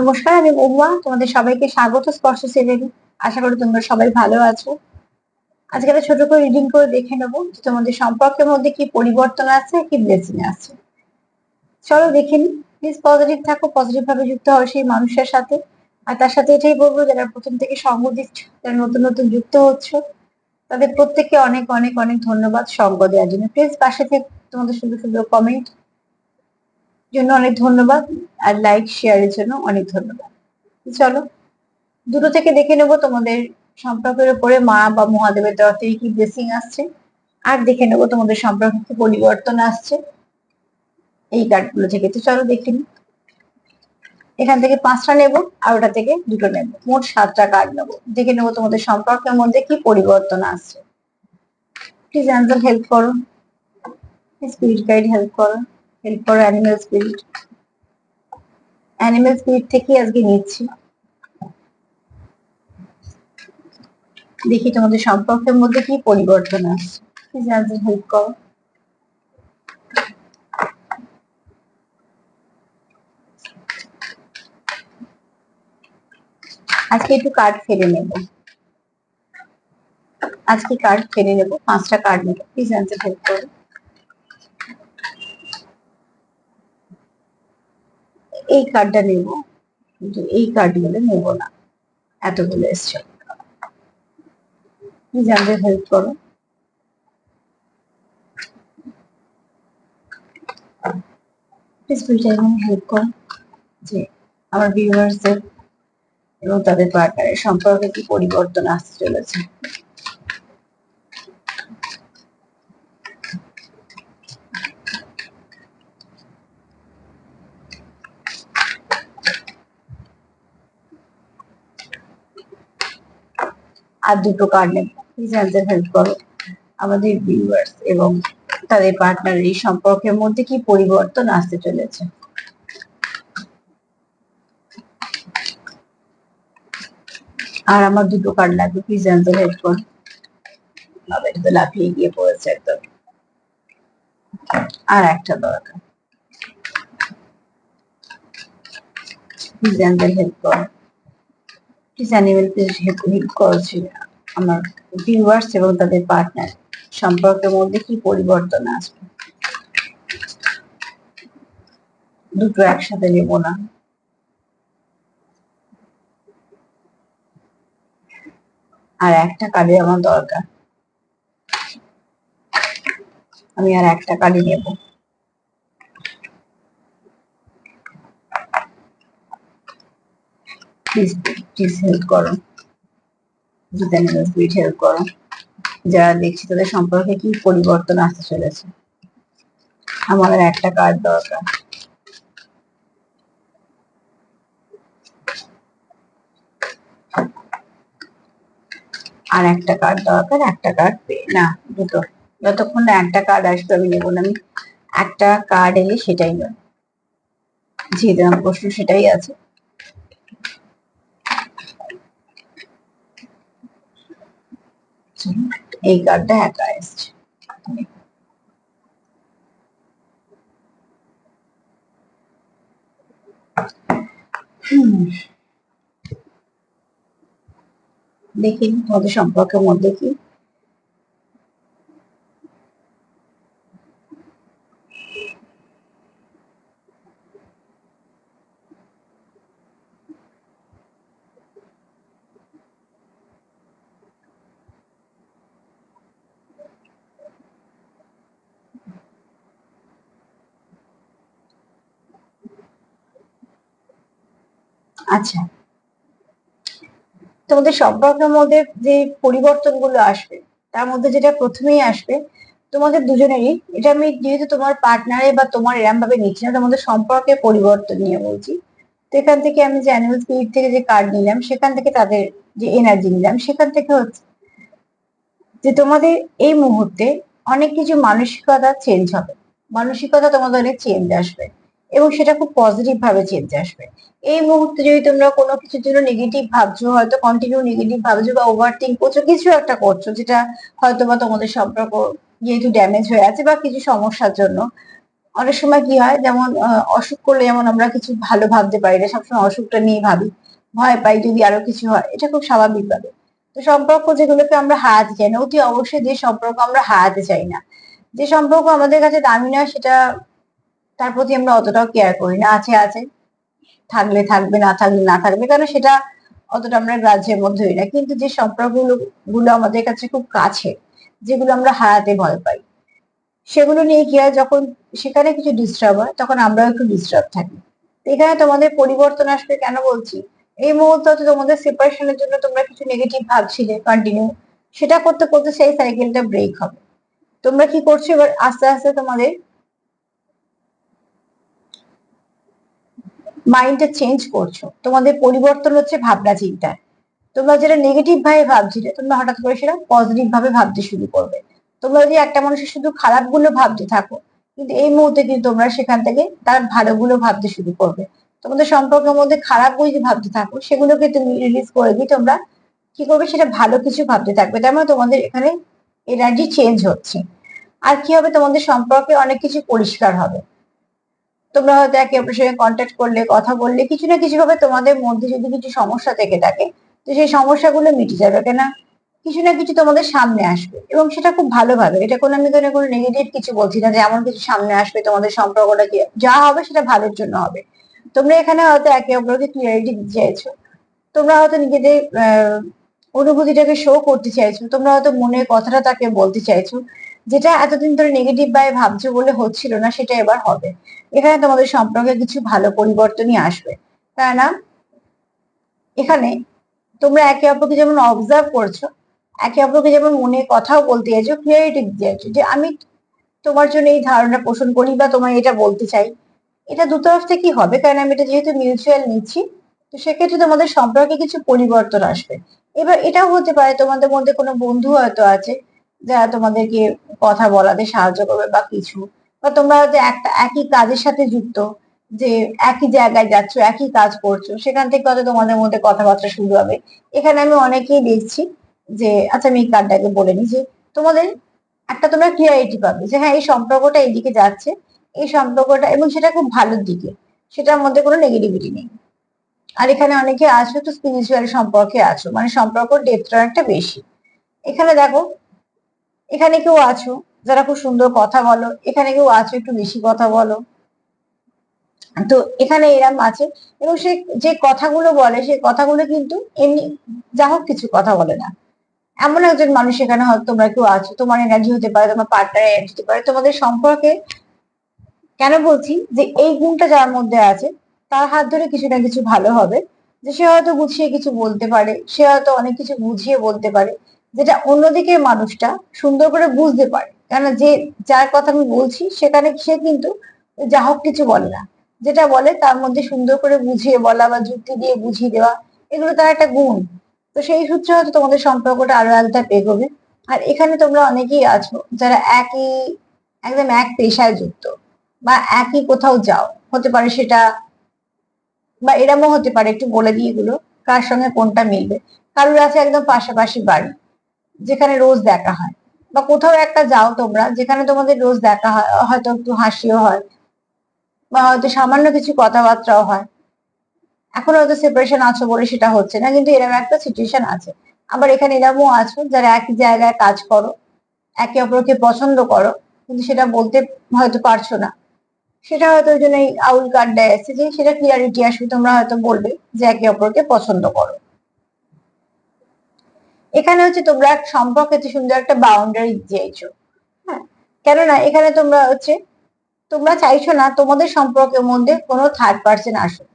নমস্কার, আমি মহুয়া তোমাদের সবাইকে স্বাগত স্পর্শ সেভেনে আশা করি তোমরা সবাই ভালো আছো। আজকে একটা ছোট করে রিডিং করে দেখে নেব তোমাদের সম্পর্কের মধ্যে কি পরিবর্তন আছে, কি ব্লেসিং আছে। চলো দেখে নি প্লিজ পজিটিভ থাকো পজিটিভ ভাবে যুক্ত হও সেই মানুষের সাথে। আর তার সাথে এটাই বলব, যারা প্রথম থেকে সঙ্গ দিচ্ছ যারা নতুন নতুন যুক্ত হচ্ছ, তাদের প্রত্যেককে অনেক অনেক অনেক ধন্যবাদ সঙ্গ দেওয়ার জন্য। প্লিজ পাশে থেকে তোমাদের সুন্দর সুন্দর কমেন্ট জন্য অনেক ধন্যবাদ আর লাইক শেয়ারের জন্য অনেক ধন্যবাদ। চলো, দুটো থেকে দেখে নেব তোমাদের সম্পর্কের উপরে মা বা মহাদেবের তরফ থেকে কি ব্লেসিং আসছে। আর দেখে নেব তোমাদের সম্পর্কে কি পরিবর্তন আসছে। এই কার্ডগুলো থেকে। তো চলো দেখে নি। এখান থেকে পাঁচটা নেব আর ওটা থেকে দুটো নেব। মোট সাতটা কার্ড নেব। দেখে নেব তোমাদের সম্পর্কের মধ্যে কি পরিবর্তন আসছে। প্লিজ অ্যান্সার হেল্প করো। স্পিরিট গাইড হেল্প করো। হেল্প করো অ্যানিমেল স্পিরিট অ্যানিমেল স্পিরিট থেকে আজকে নিচ্ছি। দেখি তোমাদের সম্পর্কের মধ্যে কি পরিবর্তন আসছে। প্লিজ অ্যান্সার হেল্প করো। আজকে একটু কার্ড ফেলে নেব। আজকে কার্ড ফেলে নেব, পাঁচটা কার্ড নেব। প্লিজ অ্যান্সার হেল্প করো। এই কার্ডটা নেব। কিন্তু এই কার্ডগুলো নেব না। এতগুলো এসছে। প্লিজ হেল্প করো। প্লিজ হেল্প করো। যে আমার ভিউয়ার্সদের এবং তাদের পার্টনারের সম্পর্কে কি পরিবর্তন আসতে চলেছে। আর দুটো কার্ড নেব। প্লিজ অ্যান্সার হেল্প করো। আমাদের ভিউয়ার্স এবং তাদের পার্টনারের এই সম্পর্কের মধ্যে কি পরিবর্তন আসতে চলেছে? আর আমার দুটো কার্ড লাগবে। প্লিজ অ্যান্সার হেল্প করো। বাবা এটা তো লাফিয়ে গিয়ে পড়েছে একদম। আর একটা দরকার। প্লিজ অ্যান্সার হেল্প করো। প্লিজ অ্যানিমেল প্লিজ হেল্প করছি আমার ভিউয়ার্স এবং তাদের পার্টনার সম্পর্কের মধ্যে কি পরিবর্তন আসবে? দুটো একসাথে নেব না। আর একটা কার্ডে আমার দরকার। আমি আর একটা কার্ডই নেব। প্লিজ প্লিজ হেল্প করো। যারা দেখছি তাদের সম্পর্কে কি পরিবর্তন আসতে চলেছে। আমার আর একটা কার্ড দরকার। আর একটা কার্ড দরকার, একটা কার্ড পেয়ে না, দুটো। যতক্ষণ না একটা কার্ড আসবে, আমি নেব না। আমি একটা কার্ড এলে সেটাই যেহেতু আমার প্রশ্ন সেটাই আছে। এই কার্ডটা একা এসছে। দেখি তোমাদের সম্পর্কের মধ্যে কি? আচ্ছা। তোমাদের সম্পর্কের মধ্যে যে পরিবর্তনগুলো আসবে, তার মধ্যে যেটা প্রথমেই আসবে, তোমাদের দুজনেরই, এটা আমি যেহেতু তোমার পার্টনারে বা তোমার এরম ভাবে নিচ্ছি না, তোমাদের সম্পর্কে পরিবর্তন নিয়ে বলছি। তো এখান থেকে আমি যে অ্যানুয়াল স্পিরিট থেকে যে কার্ড নিলাম, সেখান থেকে তাদের যে এনার্জি নিলাম, সেখান থেকে হচ্ছে যে তোমাদের এই মুহূর্তে অনেক কিছু মানসিকতা চেঞ্জ হবে। মানসিকতা তোমাদের অনেক চেঞ্জ আসবে এবং সেটা খুব পজিটিভ ভাবে চেঞ্জ আসবে। এই মুহূর্তে যদি তোমরা কোনো কিছুর জন্য নেগেটিভ ভাবছ, হয়তো কন্টিনিউ নেগেটিভ ভাবছ বা ওভার করছ, কিছু একটা করছ, যেটা হয়তো বা তোমাদের সম্পর্ক যেহেতু ড্যামেজ হয়ে আছে বা কিছু সমস্যার জন্য। অনেক সময় কি হয়, যেমন অসুখ করলে যেমন আমরা কিছু ভালো ভাবতে পারি না, সবসময় অসুখটা নিয়ে ভাবি। ভয় পাই যদি আরও কিছু হয়, এটা খুব স্বাভাবিক ভাবে। তো সম্পর্ক যেগুলোকে আমরা হারাতে চাই না, অতি অবশ্যই যে সম্পর্ক আমরা হারাতে চাই না। যে সম্পর্ক আমাদের কাছে দামি নয় সেটা তার প্রতি আমরা অতটাও কেয়ার করি না। আছে আছে। থাকলে থাকবে, না থাকলে না থাকবে, কারণ সেটা অতটা আমরা গ্রাহ্যের মধ্যে না। কিন্তু যে সম্পর্কগুলো গুলো আমাদের কাছে খুব কাছে, যেগুলো আমরা হারাতে ভয় পাই, সেগুলো নিয়ে কি হয়, যখন সেখানে কিছু ডিস্টার্ব হয়, তখন আমরাও একটু ডিস্টার্ব থাকি। এখানে তোমাদের পরিবর্তন আসবে কেন বলছি? এই মুহূর্তে তোমাদের সেপারেশনের জন্য তোমরা কিছু নেগেটিভ ভাবছিলে কন্টিনিউ সেটা করতে করতে সেই সাইকেলটা ব্রেক হবে। তোমরা কি করছ? এবার আস্তে আস্তে তোমাদের মাইন্ডটা চেঞ্জ করছ। তোমাদের পরিবর্তন হচ্ছে ভাবনা চিন্তায় তোমরা যেটা নেগেটিভ ভাবে ভাবছিলে, তোমরা হঠাৎ করে সেটা পজিটিভ ভাবে ভাবতে শুরু করবে। তোমরা যদি একটা মানুষের শুধু খারাপগুলো ভাবতে থাকো, কিন্তু এই মুহূর্তে কিন্তু তোমরা সেখান থেকে তার ভালো গুলো ভাবতে শুরু করবে। তোমাদের সম্পর্কের মধ্যে খারাপ যদি ভাবতে থাকো, সেগুলোকে তুমি রিলিজ করে দিয়ে তোমরা কি করবে? সেটা ভালো কিছু ভাবতে থাকবে। তার মানে তোমাদের এখানে এনার্জি চেঞ্জ হচ্ছে। আর কি হবে? তোমাদের সম্পর্কে অনেক কিছু পরিষ্কার হবে। তোমরা হয়তো একে অপরের সঙ্গে কন্ট্যাক্ট করলে, কথা বললে, কিছু না কিছু ভাবে তোমাদের মধ্যে যদি কিছু সমস্যা থেকে থাকে, তো সেই সমস্যাগুলো মিটে যাবে, কেনা কিছু না কিছু তোমাদের সামনে আসবে এবং সেটা খুব ভালোভাবে, এটা কোনো আমি কোনো কোনো নেগেটিভ কিছু বলছি না যে এমন কিছু সামনে আসবে, তোমাদের সম্পর্কটা কি, যা হবে সেটা ভালোর জন্য হবে। তোমরা এখানে হয়তো একে অপরকে ক্লিয়ারিটি দিতে চাইছো। তোমরা হয়তো নিজেদের অনুভূতিটাকে শো করতে চাইছো। তোমরা হয়তো মনের কথাটা তাকে বলতে চাইছো। যেটা এতদিন ধরে নেগেটিভ ভাবে ভাবছ বলে হচ্ছিল না, সেটা এবার হবে। এখানে তোমাদের সম্পর্কে কিছু ভালো পরিবর্তনই আসবে। তাই না? এখানে তোমরা একে অপরকে যেমন অবজার্ভ করছ, একে অপরকে যেমন মনে কথাও বলতে চাইছো ক্লিয়ারিটি দিতে চাইছো যে আমি তোমার জন্য এই ধারণা পোষণ করি বা তোমার এটা বলতে চাই। এটা দু তরফ থেকেই হবে, কারণ আমি এটা যেহেতু মিউচুয়াল নিচ্ছি, তো সেক্ষেত্রে তোমাদের সম্পর্কে কিছু পরিবর্তন আসবে। এবার এটাও হতে পারে তোমাদের মধ্যে কোনো বন্ধু হয়তো আছে যারা তোমাদেরকে কথা বলাতে সাহায্য করবে বা কিছু, বা তোমরা হয়তো একটা একই কাজের সাথে যুক্ত, যে একই জায়গায় যাচ্ছ, একই কাজ করছ, সেখান থেকে হয়তো তোমাদের মধ্যে কথাবার্তা শুরু হবে। এখানে আমি অনেকেই দেখছি যে আচ্ছা আমি এই কার্ডটাকে বলে নিই, যে তোমাদের একটা তোমরা ক্লিয়ারিটি পাবে, যে হ্যাঁ এই সম্পর্কটা এইদিকে যাচ্ছে, এই সম্পর্কটা, এবং সেটা খুব ভালোর দিকে, সেটার মধ্যে কোনো নেগেটিভিটি নেই। আর এখানে অনেকে আছো, তো স্পিরিচুয়াল সম্পর্কে আছো মানে সম্পর্ক ডেপথটা অনেকটা বেশি। এখানে দেখো এখানে কেউ আছো? যারা খুব সুন্দর কথা বলো। এখানে কেউ আছো? একটু বেশি কথা বলো। তো এখানে এরম আছে এবং সে যে কথাগুলো বলে সেই কথাগুলো কিন্তু এমনি যা হোক কিছু কথা বলে না। এমন একজন মানুষ এখানে হয়তো তোমরা কেউ আছো। তোমার এনার্জি হতে পারে, তোমার পার্টনার এনার্জি হতে পারে। তোমাদের সম্পর্কে কেন বলছি যে এই গুণটা যার মধ্যে আছে, তার হাত ধরে কিছু না কিছু ভালো হবে। যে সে হয়তো গুছিয়ে কিছু বলতে পারে, সে হয়তো অনেক কিছু বুঝিয়ে বলতে পারে। যেটা অন্যদিকে মানুষটা সুন্দর করে বুঝতে পারে। কেন যে, যার কথা আমি বলছি, সেখানে সে কিন্তু যা হোক কিছু বলে না। যেটা বলে তার মধ্যে সুন্দর করে বুঝিয়ে বলা বা যুক্তি দিয়ে বুঝিয়ে দেওয়া, এগুলো তার একটা গুণ। তো সেই সূত্রে হয়তো তোমাদের সম্পর্কটা আরও আলাদা এগোবে আর এখানে তোমরা অনেকেই আছো যারা একই, একদম এক পেশায় যুক্ত বা একই কোথাও যাও। হতে পারে সেটা, বা এরমও হতে পারে, একটু বলে দিয়ে এগুলো, কার সঙ্গে কোনটা মিলবে। কারোর আছে একদম পাশাপাশি বাড়ি। যেখানে রোজ দেখা হয়। বা কোথাও একটা যাও তোমরা, যেখানে তোমাদের রোজ দেখা হয়, হয়তো একটু হাসিও হয়, বা হয়তো সামান্য কিছু কথাবার্তাও হয়। এখন হয়তো সেপারেশন আছো বলে সেটা হচ্ছে না, কিন্তু এরকম একটা সিচুয়েশন আছে। আবার এখানে এরকমও আছো যারা একই জায়গায় কাজ করো, একে অপরকে পছন্দ করো, কিন্তু সেটা বলতে হয়তো পারছ না। সেটা হয়তো ওই জন্য আউল কার্ডটায় এসেছে যে সেটা ক্লিয়ারিটি আসবে, তোমরা হয়তো বলবে যে একে অপরকে পছন্দ করো। এখানে হচ্ছে তোমরা সম্পর্কে সুন্দর একটা বাউন্ডারি দিয়েছ। হ্যাঁ কেননা এখানে তোমরা হচ্ছে, তোমরা চাইছো না তোমাদের সম্পর্কের মধ্যে কোনো থার্ড পার্সন আসুক।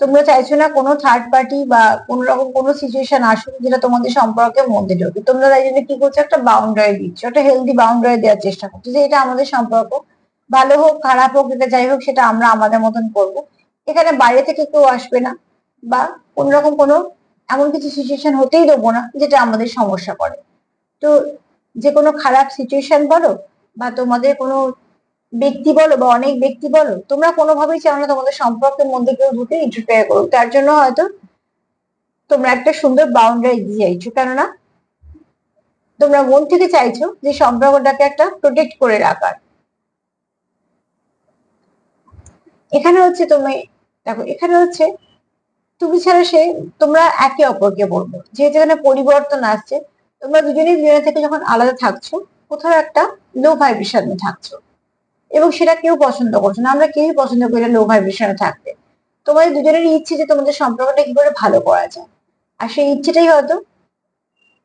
তোমরা চাইছো না কোনো থার্ড পার্টি বা কোন রকম কোনো সিচুয়েশন আসুক যেটা তোমাদের সম্পর্কের মধ্যে ঢোকে। তোমরা তাই জন্য কি করছ, একটা বাউন্ডারি দিচ্ছ, একটা হেলদি বাউন্ডারি দেওয়ার চেষ্টা করছ যে এটা আমাদের সম্পর্ক ভালো হোক, খারাপ হোক এটা যাই হোক, সেটা আমরা আমাদের মতন করব। এখানে বাইরে থেকে কেউ আসবে না বা কোন রকম কোনো এমন কিছু সিচুয়েশন হতেই দেবো না, যেটা আমাদের সমস্যা করে। তো যে কোনো খারাপ সিচুয়েশন বলো, বা তোমাদের কোনো ব্যক্তি বলো, বা অনেক ব্যক্তি বলো, তোমরা কোনোভাবেই চাও না তোমাদের সম্পর্কের মধ্যে কেউ ঢুকে ইন্টারফেয়ার করুক। তার জন্য হয়তো তোমরা একটা সুন্দর বাউন্ডারি দিয়ে চাইছো, কেননা তোমরা মন থেকে চাইছো যে সম্পর্কটাকে একটা প্রোটেক্ট করে রাখার। এখানে হচ্ছে তুমি, দেখো, এখানে হচ্ছে তুমি ছাড়া সে, তোমরা একে অপরকে বলব। যেহেতু এখানে পরিবর্তন আসছে, তোমরা দুজনেই দুজনের থেকে যখন আলাদা থাকছো, কোথাও একটা লো ভাইব্রেশনে থাকছো। এবং সেটা কেউ পছন্দ করছ না। আমরা কেউই পছন্দ করি লো ভাইব্রেশনে থাকতে। তোমাদের দুজনের ইচ্ছে যে তোমাদের সম্পর্কটা কি করে ভালো করা যায়। আর সেই ইচ্ছেটাই হয়তো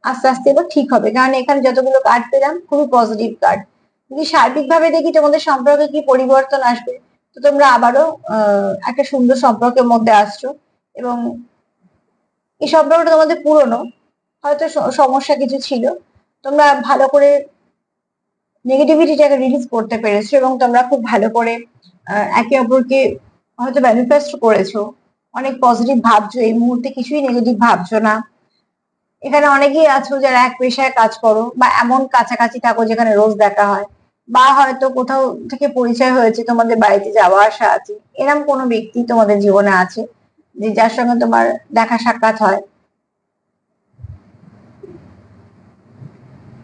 আস্তে আস্তে এবার ঠিক হবে। কারণ এখানে যতগুলো কার্ড পেলাম, খুবই পজিটিভ কার্ড যদি সার্বিকভাবে দেখি তোমাদের সম্পর্কে কি পরিবর্তন আসবে, তো তোমরা আবারও একটা সুন্দর সম্পর্কের মধ্যে আসছো। এবং এই সম্পর্কটা তোমাদের পুরনো, হয়তো সমস্যা কিছু ছিল। তোমরা ভালো করে নেগেটিভিটিটাকে রিলিজ করতে পেরেছ এবং তোমরা খুব ভালো করে একে অপরকে হয়তো ম্যানিফেস্ট করেছ। অনেক পজিটিভ ভাবছ, এই মুহূর্তে কিছুই নেগেটিভ ভাবছ না। এখানে অনেকেই আছো যারা এক পেশায় কাজ করো বা এমন কাছাকাছি থাকো যেখানে রোজ দেখা হয়, বা হয়তো কোথাও থেকে পরিচয় হয়েছে তোমাদের বাড়িতে যাওয়া আসা আছে। এরম কোনো ব্যক্তি তোমাদের জীবনে আছে? যে যার সঙ্গে তোমার দেখা সাক্ষাৎ হয়।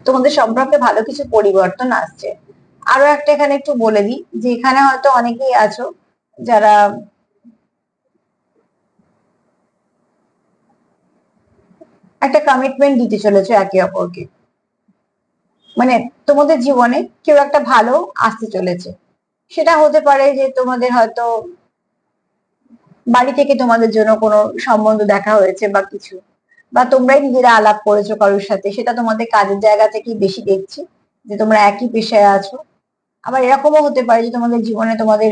তোমাদের সম্পর্কে ভালো কিছু পরিবর্তন আসছে। আরও একটা এখানে একটু বলে দিই, যে এখানে হয়তো অনেকেই আছো যারা একটা কমিটমেন্ট দিতে চলেছে একে অপরকে। মানে তোমাদের জীবনে কেউ একটা ভালো আসতে চলেছে। সেটা হতে পারে যে তোমাদের হয়তো বাড়ি থেকে তোমাদের জন্য কোনো সম্বন্ধ দেখা হয়েছে বা কিছু? বা তোমরাই নিজেরা আলাপ করেছ কারোর সাথে? সেটা তোমাদের কাজের জায়গা থেকেই বেশি দেখছি, যে তোমরা একই পেশায় আছো। আবার এরকমও হতে পারে যে তোমাদের জীবনে তোমাদের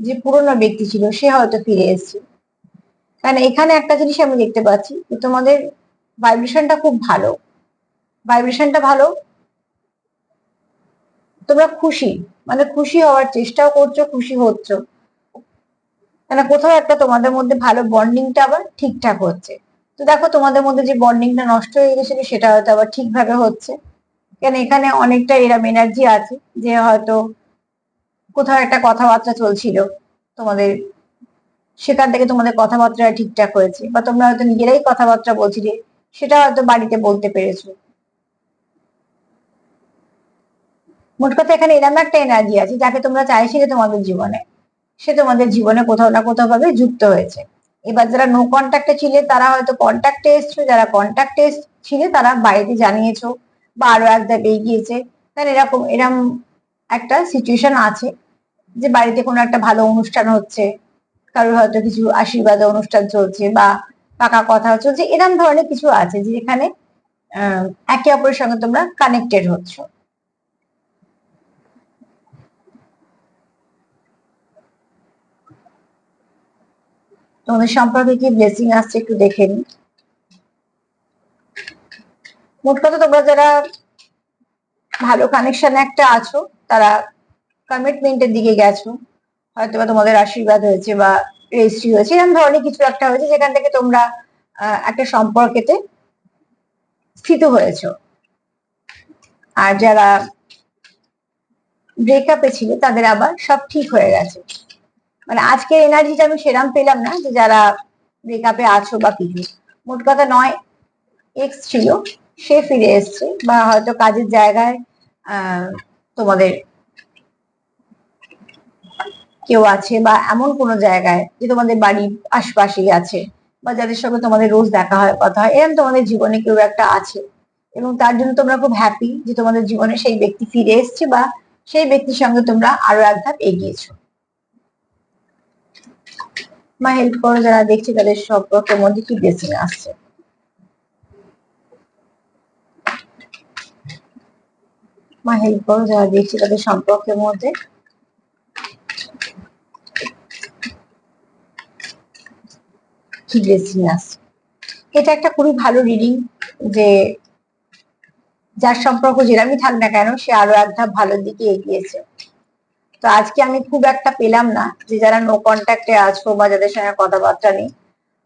যে পুরনো ব্যক্তি ছিল, সে হয়তো ফিরে এসছে। কারণ এখানে একটা জিনিস আমি দেখতে পাচ্ছি, যে তোমাদের ভাইব্রেশনটা খুব ভালো। ভাইব্রেশনটা ভালো, তোমরা খুশি মানে খুশি হওয়ার চেষ্টাও করছ, খুশি হচ্ছ। মানে কোথাও একটা তোমাদের মধ্যে ভালো বন্ডিংটা আবার ঠিকঠাক হচ্ছে। তো দেখো তোমাদের মধ্যে যে বন্ডিংটা নষ্ট হয়ে গেছিল সেটা হয়তো আবার ঠিকভাবে হচ্ছে। কেন এখানে অনেকটা এরম এনার্জি আছে যে হয়তো কোথাও একটা কথাবার্তা চলছিল, তোমাদের সেখান থেকে তোমাদের কথাবার্তা ঠিকঠাক হয়েছে বা তোমরা হয়তো নিজেরাই কথাবার্তা বলছিলে সেটা হয়তো বাড়িতে বলতে পেরেছ। মোট কথা এখানে এরম একটা এনার্জি আছে যাকে তোমরা চাইছিলে তোমাদের জীবনে। সে তোমাদের জীবনে কোথাও না কোথাও ভাবে যুক্ত হয়েছে। এবার যারা নো কন্ট্যাক্টে ছিলে, তারা হয়তো কন্ট্যাক্টে এসছো, যারা কন্ট্যাক্টে ছিলে, তারা বাড়িতে জানিয়েছো বা আরও এক ধাপ এগিয়েছে। তাহলে এরকম, এরম একটা সিচুয়েশন আছে যে বাড়িতে কোনো একটা ভালো অনুষ্ঠান হচ্ছে, কারোর হয়তো কিছু আশীর্বাদ অনুষ্ঠান চলছে বা পাকা কথা চলছে, এরম ধরনের কিছু আছে যেখানে একে অপরের সঙ্গে তোমরা কানেক্টেড হচ্ছ। তোমাদের সম্পর্কে কি ব্লেসিং আসছে একটু দেখে নি মোট কথা তোমরা যারা ভালো কানেকশন একটা আছো, তারা কমিটমেন্টের দিকে গেছো হয়তো বা তোমাদের আশীর্বাদ হয়েছে বা রেজিস্ট্রি হয়েছে এরকম ধরনের কিছু একটা হয়েছে যেখান থেকে তোমরা একটা সম্পর্কেতে স্থিত হয়েছ। আর যারা ব্রেকআপে ছিল, তাদের আবার সব ঠিক হয়ে গেছে। মানে আজকের এনার্জিটা আমি সেরাম পেলাম না যে যারা ব্রেকআপে আছো বা কিছু মোট কথা নয় এক্স ছিল, সে ফিরে এসছে বা হয়তো কাজের জায়গায় তোমাদের কেউ আছে বা এমন কোনো জায়গায় যে তোমাদের বাড়ির আশপাশেই আছে বা যাদের সঙ্গে তোমাদের রোজ দেখা হয়, কথা হয় এরকম তোমাদের জীবনে কেউ একটা আছে এবং তার জন্য তোমরা খুব হ্যাপি যে তোমাদের জীবনে সেই ব্যক্তি ফিরে এসছে বা সেই ব্যক্তির সঙ্গে তোমরা আরও এক ধাপ এগিয়েছো। মা হেল্প করো যারা দেখছে, তাদের সম্পর্কের মধ্যে কি ব্লেসিং আসছে মা হেল্প করো যারা দেখছে, তাদের সম্পর্কের মধ্যে? কি ব্লেসিং আসছে এটা একটা খুবই ভালো রিডিং যে যার সম্পর্ক যেরামই থাক না কেন, সে আরও এক ধাপ ভালোর দিকে এগিয়েছে। তো আজকে আমি খুব একটা পেলাম না যে যারা নো কন্ট্যাক্টে আছো বা যাদের সঙ্গে কথাবার্তা নেই।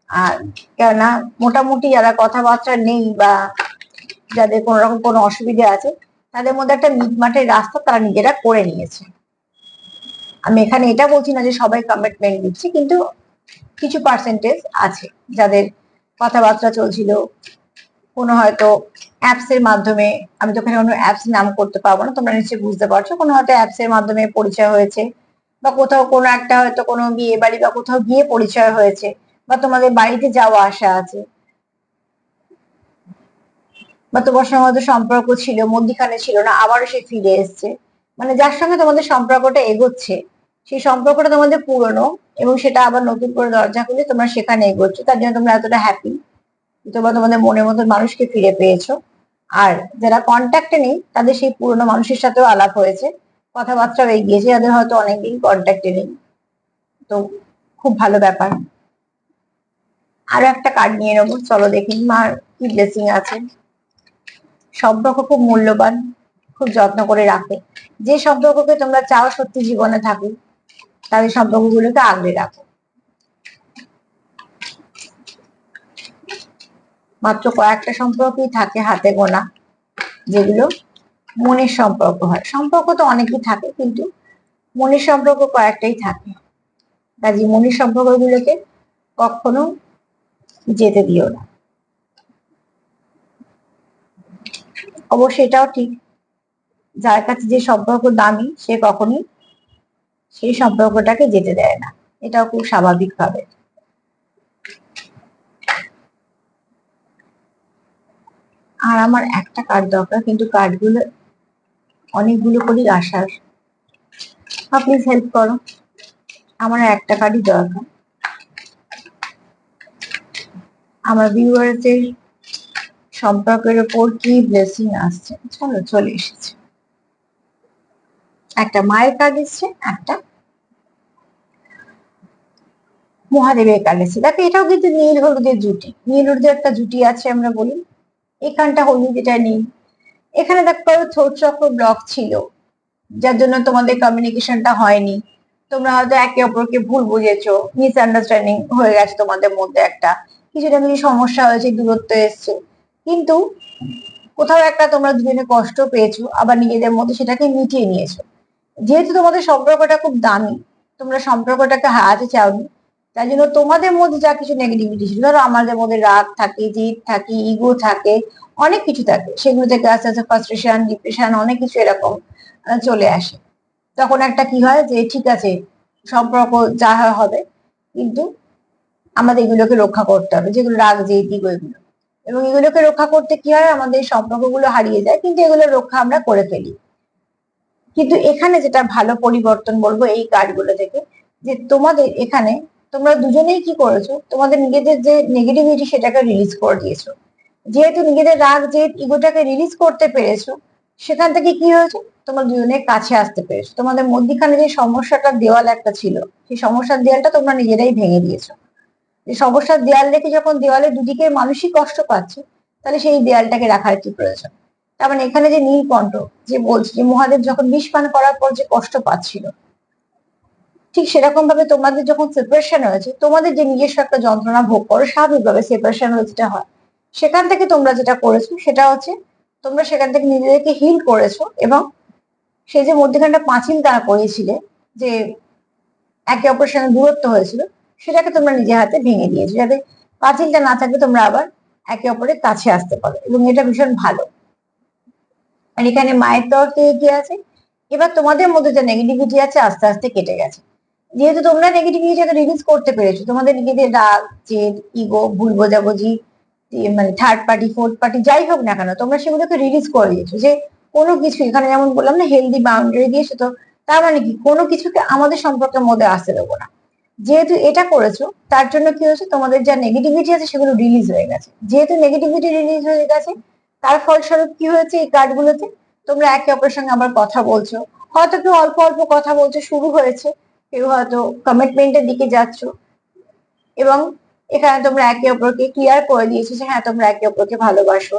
আর কেননা মোটামুটি যারা কথাবার্তা নেই বা যাদের কোন রকম কোনো অসুবিধা আছে, তাদের মধ্যে একটা মিটমাটের রাস্তা তারা নিজেরা করে নিয়েছে। আমি এখানে এটা বলছি না যে সবাই কমিটমেন্ট দিচ্ছে কিন্তু কিছু পার্সেন্টেজ আছে যাদের কথাবার্তা চলছিল কোনো হয়তো অ্যাপস এর মাধ্যমে, আমি তো এখানে কোনো অ্যাপস নাম করতে পারব না, তোমরা নিশ্চয়ই বুঝতে পারছ, কোনো হয়তো অ্যাপস এর মাধ্যমে পরিচয় হয়েছে, বা কোথাও কোনো একটা হয়তো কোনো বিয়ে বাড়ি বা কোথাও গিয়ে পরিচয় হয়েছে, বা তোমাদের বাড়িতে যাওয়া আসা আছে, বা তোমার সঙ্গে হয়তো সম্পর্ক ছিল, মধ্যিখানে ছিল না, আবারও সে ফিরে এসছে মানে যার সঙ্গে তোমাদের সম্পর্কটা এগোচ্ছে, সেই সম্পর্কটা তোমাদের পুরনো, এবং সেটা আবার নতুন করে দরজা খুলে তোমরা সেখানে এগোচ্ছ, তার জন্য তোমরা এতটা হ্যাপি তোমরা তোমাদের মনের মতন মানুষকে ফিরে পেয়েছ। আর যারা কন্ট্যাক্টে নেই, তাদের সেই পুরনো মানুষের সাথেও আলাপ হয়েছে। কথাবার্তাও এগিয়েছে যাদের হয়তো অনেকদিন কন্ট্যাক্টে নেই। তো খুব ভালো ব্যাপার। আরও একটা কার্ড নিয়ে নেব। চলো দেখি মার কি ব্লেসিং আছে। সম্পর্ক খুব মূল্যবান, খুব যত্ন করে রাখে। যে সম্পর্ককে তোমরা চাও সত্যি জীবনে থাকুক, তাদের সম্পর্কগুলোকে আগলে রাখো। মাত্র কয়েকটা সম্পর্কই থাকে হাতে গোনা, যেগুলো মনের সম্পর্ক হয়। সম্পর্ক তো অনেকই থাকে, কিন্তু মনের সম্পর্ক কয়েকটাই থাকে। কাজে মনের সম্পর্কগুলোকে কখনো যেতে দিও না। অবশ্য এটাও ঠিক, যার কাছে যে সম্পর্ক দামি, সে কখনই সেই সম্পর্কটাকে যেতে দেয় না। এটাও খুব স্বাভাবিক আর আমার একটা কার্ড দরকার, কিন্তু কার্ডগুলো অনেকগুলো করেই আসার। প্লিজ হেল্প করো। আমার একটা কার্ডই দরকার। আমার ভিউয়ারদের সম্পর্কের ওপর কি ব্লেসিং আসছে? চলো, চলে এসেছে। একটা মায়ের কার্ড এসছে, একটা মহাদেবের কার্ড এসছে। দেখো, এটাও কিন্তু নীল হলুদের জুটি। নীল হলুদের একটা জুটি আছে আমরা বলি। এখানটা হলুদ, এটা নেই। এখানে দেখো থ্রোট চক্র ব্লক ছিল, যার জন্য তোমাদের কমিউনিকেশনটা হয়নি। তোমরা হয়তো একে অপরকে ভুল বুঝেছ মিসআন্ডারস্ট্যান্ডিং হয়ে গেছে তোমাদের মধ্যে একটা। কিছুটা কিছু সমস্যা হয়েছে, দূরত্ব এসছে। কিন্তু কোথাও একটা তোমরা দুজনে কষ্ট পেয়েছ, আবার নিজেদের মধ্যে সেটাকে মিটিয়ে নিয়েছো। যেহেতু তোমাদের সম্পর্কটা খুব দামি, তোমরা সম্পর্কটাকে হারাতে চাওনি তাই জন্য তোমাদের মধ্যে যা কিছু নেগেটিভিটি ছিল, ধরো আমাদের মধ্যে রাগ থাকে, জিদ থাকে ইগো থাকে, অনেক কিছু থাকে। সেগুলো থেকে আস্তে আস্তে ফ্রাস্ট্রেশন ডিপ্রেশন অনেক কিছু এরকম চলে আসে। তখন একটা কি হয় যে, ঠিক আছে, সম্পর্ক যা হবে, কিন্তু আমাদের এগুলোকে রক্ষা করতে হবে, যেগুলো রাগ যে ইগো এগুলো। এবং এগুলোকে রক্ষা করতে কি হয়, আমাদের সম্পর্কগুলো হারিয়ে যায়, কিন্তু এগুলো রক্ষা আমরা করে ফেলি। কিন্তু এখানে যেটা ভালো পরিবর্তন বলব, এই কার্ডগুলো থেকে, যে তোমাদের এখানে তোমরা দুজনেই কি করেছ? তোমাদের নিজেদের যে নেগেটিভিটি সেটাকে রিলিজ করে দিয়েছ। যেহেতু নিজেদের রাগ যে ইগোটাকে রিলিজ করতে পেরেছ, সেখান থেকে কি হয়েছে? তোমরা দুজনে কাছে আসতে পেরেছ। তোমাদের মধ্যখানে যে সমস্যাটা দেওয়াল একটা ছিল, সেই সমস্যার দেওয়ালটা তোমরা নিজেরাই ভেঙে দিয়েছ। যে সমস্যার দেয়াল রেখে যখন দেওয়ালে দুদিকে মানুষই কষ্ট পাচ্ছে, তাহলে সেই দেওয়ালটাকে রাখার কি প্রয়োজন? তার মানে এখানে যে নীলকণ্ঠ যে বলছে যে মহাদেব যখন বিষ পান করার পর যে কষ্ট পাচ্ছিল ঠিক সেরকম ভাবে তোমাদের যখন সেপারেশন হয়েছে, তোমাদের যে নিজস্ব একটা যন্ত্রণা ভোগ করো, স্বাভাবিকভাবে সেপারেশন হয়ে যেটা হয়, সেখান থেকে তোমরা যেটা করেছ সেটা হচ্ছে তোমরা সেখান থেকে নিজেদেরকে হিল করেছ এবং সেই যে মধ্যখানটা পাঁচিল তারা করেছিলে, যে একে অপরের সঙ্গে দূরত্ব হয়েছিল, সেটাকে তোমরা নিজের হাতে ভেঙে দিয়েছ, যাতে পাঁচিলটা না থাকলে তোমরা আবার একে অপরের কাছে আসতে পারো এবং এটা ভীষণ ভালো। আর এখানে মায়ের তরফ থেকে কি আছে? এবার তোমাদের মধ্যে যে নেগেটিভিটি আছে, আস্তে আস্তে কেটে গেছে। যেহেতু তোমরা নেগেটিভিটিটাকে রিলিজ করতে পেরেছ, তোমাদের নিজেদের রাগ, জেদ ইগো ভুল বোঝাবুঝি মানে থার্ড পার্টি ফোর্থ পার্টি যাই হোক না কেন, তোমরা সেগুলোকে রিলিজ করে দিয়েছ যে কোনো কিছু, এখানে যেমন বললাম না হেলদি বাউন্ডারি দিয়েছ তো, তার মানে কি? কোনো কিছুকে আমাদের সম্পর্কের মধ্যে আসতে দেবো না। যেহেতু এটা করেছ, তার জন্য কি হয়েছে? তোমাদের যা নেগেটিভিটি আছে সেগুলো রিলিজ হয়ে গেছে। যেহেতু নেগেটিভিটি রিলিজ হয়ে গেছে, তার ফলস্বরূপ কি হয়েছে এই কার্ডগুলোতে তোমরা একে অপরের সঙ্গে আবার কথা বলছো। হয়তো কেউ অল্প অল্প কথা বলছো শুরু হয়েছে কেউ হয়তো কমিটমেন্টের দিকে যাচ্ছ। এবং এখানে তোমরা একে অপরকে ক্লিয়ার করে দিয়েছ যে হ্যাঁ তোমরা একে অপরকে ভালোবাসো।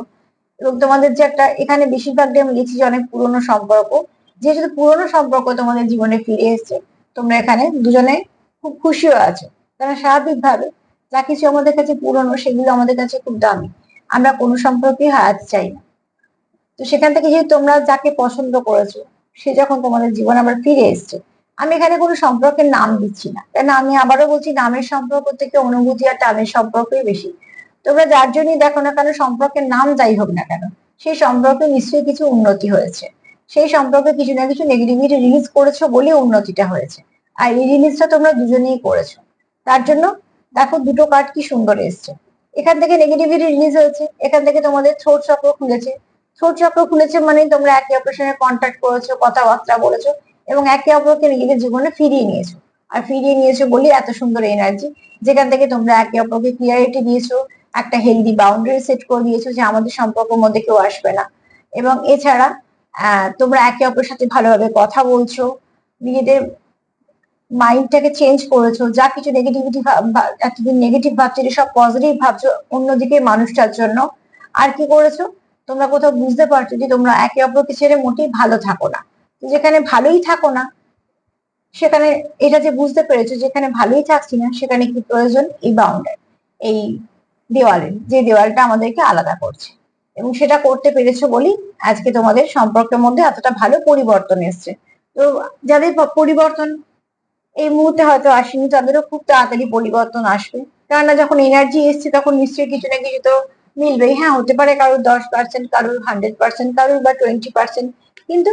এবং তোমাদের যে একটা, এখানে বেশিরভাগ আমি লিখছি যে অনেক পুরনো সম্পর্ক। যেহেতু পুরনো সম্পর্ক তোমাদের জীবনে ফিরে এসছে, তোমরা এখানে দুজনে খুব খুশিও আছো। কারণ স্বাভাবিকভাবে যা কিছু আমাদের কাছে পুরনো, সেগুলো আমাদের কাছে খুব দামি। আমরা কোনো সম্পর্কেই হারাতে চাই না। তো সেখান থেকে যেহেতু তোমরা যাকে পছন্দ করেছ, সে যখন তোমাদের জীবন আবার ফিরে এসছে আমি এখানে কোনো সম্পর্কের নাম দিচ্ছি না। কেন আমি আবারও বলছি, নামের সম্পর্ক থেকে অনুভূতি আর টানের সম্পর্কই বেশি। তোমরা যার জন্যই দেখো না কেন, সম্পর্কের নাম যাই হোক না কেন, সেই সম্পর্কে নিশ্চয়ই কিছু উন্নতি হয়েছে। সেই সম্পর্কে কিছু না কিছু নেগেটিভিটি রিলিজ করেছ বলে উন্নতিটা হয়েছে। আর এই রিলিজটা তোমরা দুজনেই করেছ। তার জন্য দেখো দুটো কার্ড কি সুন্দর এসছে। এখান থেকে নেগেটিভিটি রিলিজ হয়েছে, এখান থেকে তোমাদের থ্রোট চক্র খুলেছে। থ্রোট চক্র খুলেছে মানে তোমরা একে সঙ্গে কন্ট্যাক্ট করেছ, কথাবার্তা বলেছ। এবং একে অপরকে নিজেদের জীবনে ফিরিয়ে নিয়েছো। আর ফিরিয়ে নিয়েছো বলি এত সুন্দর এনার্জি যেখান থেকে তোমরা একে অপরকে ক্লিয়ারিটি দিয়েছ, একটা হেলদি বাউন্ডারি সেট করে দিয়েছ যে আমাদের সম্পর্কের মধ্যে কেউ আসবে না। এবং এছাড়া তোমরা একে অপরের সাথে ভালোভাবে কথা বলছো, নিজেদের মাইন্ডটাকে চেঞ্জ করেছ, যা কিছু নেগেটিভিটি এতদিন নেগেটিভ ভাবছিলে সব পজিটিভ ভাবছ অন্যদিকে মানুষটার জন্য। আর কি করেছ? তোমরা কোথাও বুঝতে পারছ যে তোমরা একে অপরকে ছেড়ে মোটেই ভালো থাকো না। যেখানে ভালোই থাকো না, সেখানে এটা যে বুঝতে পেরেছ যেখানে ভালোই থাকছি না, সেখানে কি প্রয়োজন? এই বাউন্ডারি এই দেওয়ালের যে দেওয়ালটা আমাদেরকে আলাদা করছে। এবং সেটা করতে পেরেছ বলেই আজকে তোমাদের সম্পর্কের মধ্যে এতটা ভালো পরিবর্তন এসছে। তো যাদের পরিবর্তন এই মুহূর্তে হয়তো আসেনি, তাদেরও খুব তাড়াতাড়ি পরিবর্তন আসবে। কেননা যখন এনার্জি এসছে, তখন নিশ্চয়ই কিছু না কিছু তো মিলবেই। হ্যাঁ হতে পারে কারোর দশ পার্সেন্ট কারোর হান্ড্রেড পার্সেন্ট কারোর বা টোয়েন্টি পার্সেন্ট কিন্তু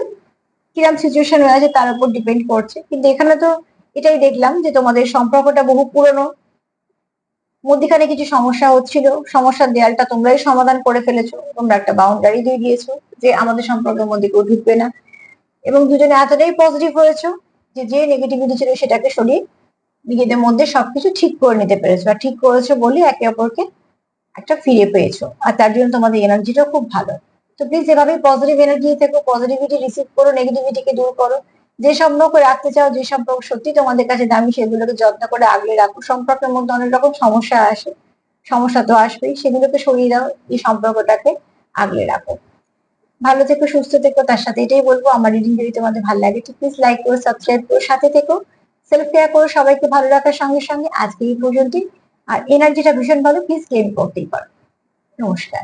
কিরম সিচুয়েশন আছে তার উপর ডিপেন্ড করছে। কিন্তু এখানে তো এটাই দেখলাম যে তোমাদের সম্পর্কটা বহু পুরনো। মধ্যিখানে কিছু সমস্যা হচ্ছিল, সমস্যার দেয়ালটা তোমরাই সমাধান করে ফেলেছো, তোমরা একটা বাউন্ডারি দিয়ে দিয়েছ যে আমাদের সম্পর্কের মধ্যে কেউ ঢুকবে না। এবং দুজনে এতটাই পজিটিভ হয়েছো যে যে নেগেটিভিটি ছিল সেটাকে সরিয়ে নিজেদের মধ্যে সবকিছু ঠিক করে নিতে পেরেছ। আর ঠিক করেছ বলে একে অপরকে একটা ফিরে পেয়েছ। আর তার জন্য তোমাদের এনার্জিটাও খুব ভালো। তো প্লিজ এভাবেই পজিটিভ এনার্জি থেকে পজিটিভিটি রিসিভ করো নেগেটিভিটিকে দূর করো। যে সম্পর্ক রাখতে চাও, যে সম্পর্ক সত্যি তোমাদের কাছে দামি, সেগুলোকে যত্ন করে আগলে রাখো। সম্পর্কের মধ্যে অনেক রকম সমস্যা আসে, সমস্যা তো আসবেই, সেগুলোকে সরিয়ে দাও, এই সম্পর্কটাকে আগলে রাখো। ভালো থেকো, সুস্থ থেকো, তার সাথে এটাই বলব, আমার রিডিং যদি তোমাদের ভালো লাগে, তো প্লিজ লাইক করো সাবস্ক্রাইব করো, সাথে থেকো সেলফ কেয়ার করো, সবাইকে ভালো রাখার সঙ্গে সঙ্গে আজকে এই পর্যন্তই। আর এনার্জিটা ভীষণ ভালো প্লিজ ক্লেম করতেই পারো। নমস্কার।